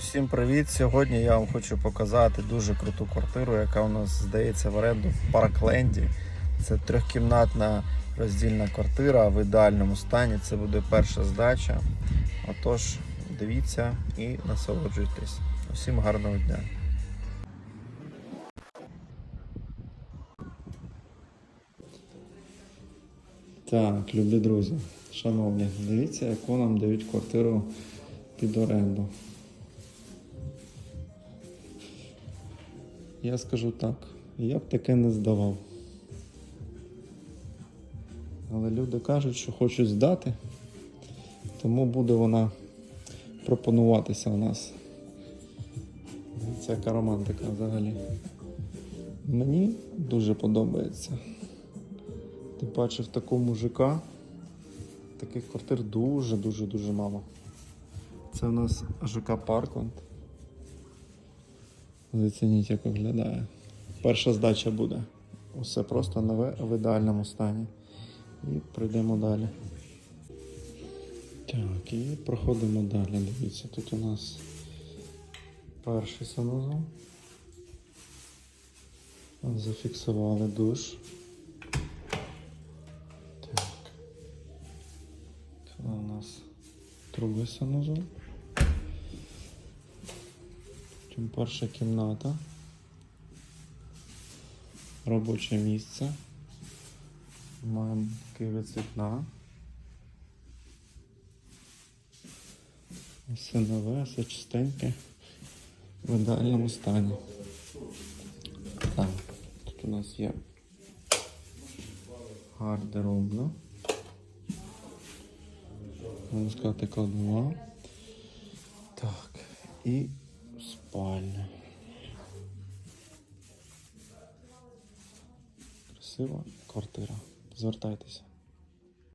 Усім привіт! Сьогодні я вам хочу показати дуже круту квартиру, яка у нас здається в оренду в Паркленді. Це трьохкімнатна роздільна квартира в ідеальному стані. Це буде перша здача. Отож, дивіться і насолоджуйтесь. Усім гарного дня! Так, любі друзі, шановні, дивіться, яку нам дають квартиру під оренду. Я скажу так, я б таке не здавав. Але люди кажуть, що хочуть здати, тому буде вона пропонуватися у нас. Дивіться, яка романтика взагалі. Мені дуже подобається. Тим паче в такого мужика таких квартир дуже-дуже-дуже мало. Це у нас ЖК Паркленд. Зацініть, як виглядає. Перша здача буде. Усе просто нове в ідеальному стані. І прийдемо далі. Так, і проходимо далі. Дивіться, тут у нас перший санузел. Зафіксували душ. Так. Тут у нас другий санузел. Потім перша кімната. Робоче місце. Маємо з вікна. Все нове, все чистеньке. В ідеальному стані. Так, тут у нас є гардеробна. Можна сказати, кладова. Так, і спальня. Красива квартира. Звертайтеся.